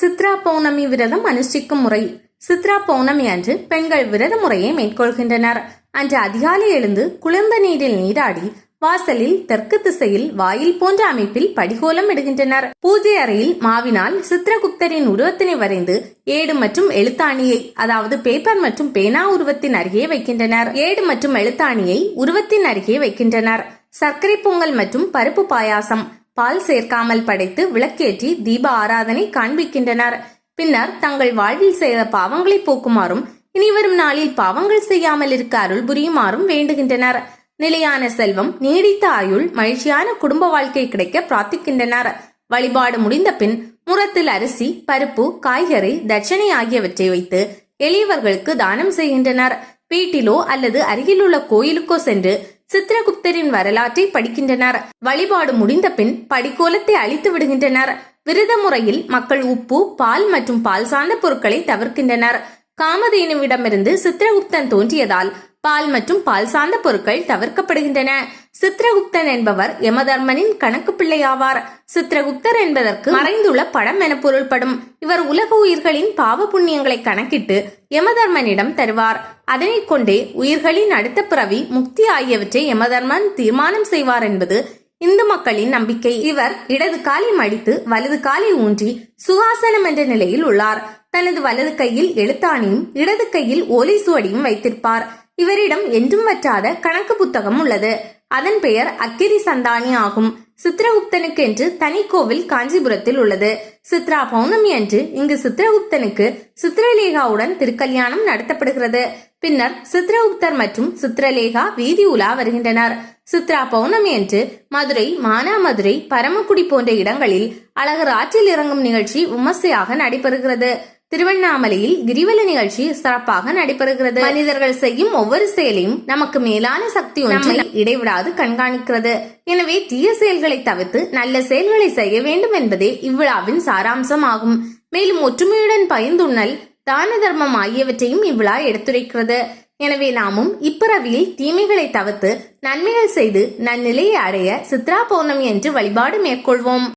சித்ரா பௌர்ணமி விரதம் அனுஷ்டிக்கும் முறை. சித்ரா பௌர்ணமி அன்று பெண்கள் விரத முறையை மேற்கொள்கின்றனர். அன்று அதிகாலை எழுந்து குளிர்ந்த நீரில் நீராடி வாசலில் தெற்கு திசையில் வாயில் போன்ற அமைப்பில் படிகோலம் இடுகின்றனர். பூஜை அறையில் மாவினால் சித்ரகுப்தரின் உருவத்தினை வரைந்து ஏடு மற்றும் எழுத்தாணியை அதாவது பேப்பர் மற்றும் பேனா உருவத்தின் அருகே வைக்கின்றனர். ஏடு மற்றும் எழுத்தாணியை உருவத்தின் அருகே வைக்கின்றனர். சர்க்கரை பொங்கல் மற்றும் பருப்பு பாயாசம். பால் சேர்க்காமல் படைத்து விளக்கேற்றி தீப ஆராதனை காண்பிக்கின்றனர். பின்னர் தங்கள் வாழ்வில் செய்த பாவங்களை போக்குமாறும் இனிவரும் நாளில் பாவங்கள் செய்யாமல் இருக்க அருள் புரியுமாறும் வேண்டுகின்றனர். நிலையான செல்வம் நீடித்த ஆயுள் மகிழ்ச்சியான குடும்ப வாழ்க்கை கிடைக்க பிரார்த்திக்கின்றனர். வழிபாடு முடிந்த பின் முரத்தில் அரிசி பருப்பு காய்கறி தட்சணை ஆகியவற்றை வைத்து எளியவர்களுக்கு தானம் செய்கின்றனர். வீட்டிலோ அல்லது அருகிலுள்ள கோயிலுக்கோ சென்று சித்திரகுப்தரின் வரலாற்றை படிக்கின்றனர். வழிபாடு முடிந்த பின் படிக்கோலத்தை அழித்து விடுகின்றனர். விரத முறையில் மக்கள் உப்பு பால் மற்றும் பால் சார்ந்த பொருட்களை தவிர்க்கின்றனர். காமதேனுவிடமிருந்து சித்திரகுப்தன் தோன்றியதால் பால் மற்றும் பால் சார்ந்த பொருட்கள் தவிர்க்கப்படுகின்றன. சித்ரகுப்தன் என்பவர் யமதர்மனின் கணக்கு பிள்ளையாவார். சித்ரகுப்தர் என்பதற்கு மறைந்துள்ள படம் என பொருள்படும். இவர் உலக உயிர்களின் பாவ புண்ணியங்களை கணக்கிட்டு யமதர்மனிடம் தருவார். அதனைக் கொண்டே உயிர்களின் அடுத்த பிறவி முக்தி ஆகியவற்றை யமதர்மன் தீர்மானம் செய்வார் என்பது இந்து மக்களின் நம்பிக்கை. இவர் இடது காலை மடித்து வலது காலை ஊன்றி சுகாசனம் என்ற நிலையில் உள்ளார். தனது வலது கையில் எழுத்தாணியும் இடது கையில் ஓலை சுவடியும் வைத்திருப்பார். இவரிடம் என்றும் வற்றாத கணக்கு புத்தகம் உள்ளது. அதன் பெயர் அக்கிரி சந்தானி ஆகும். சித்திரகுப்தனுக்கு என்று தனி கோவில் காஞ்சிபுரத்தில் உள்ளது. சித்ரா பௌர்ணமி அன்று இங்கு சித்திரகுப்தனுக்கு சித்திரலேகாவுடன் திருக்கல்யாணம் நடத்தப்படுகிறது. பின்னர் சித்திரகுப்தர் மற்றும் சித்திரலேகா வீதி உலா வருகின்றனர். சித்ரா பௌர்ணமி அன்று மதுரை மானாமதுரை பரமக்குடி போன்ற இடங்களில் அழகர் ஆற்றில் இறங்கும் நிகழ்ச்சி விமர்சையாக நடைபெறுகிறது. திருவண்ணாமலையில் கிரிவல நிகழ்ச்சி சிறப்பாக நடைபெறுகிறது. மனிதர்கள் செய்யும் ஒவ்வொரு செயலையும் நமக்கு மேலான சக்தி ஒன்றை இடைவிடாது கண்காணிக்கிறது. எனவே தீய செயல்களை தவிர்த்து நல்ல செயல்களை செய்ய வேண்டும் என்பதே இவ்விழாவின் சாராம்சம் ஆகும் மேலும் ஒற்றுமையுடன் பயந்துண்ணல் தான தர்மம் ஆகியவற்றையும் இவ்விழா எடுத்துரைக்கிறது. எனவே நாமும் இப்பிறவியில் தீமைகளை தவிர்த்து நன்மைகள் செய்து நன்னிலையை அடைய சித்ரா பௌர்ணமி என்று வழிபாடு மேற்கொள்வோம்.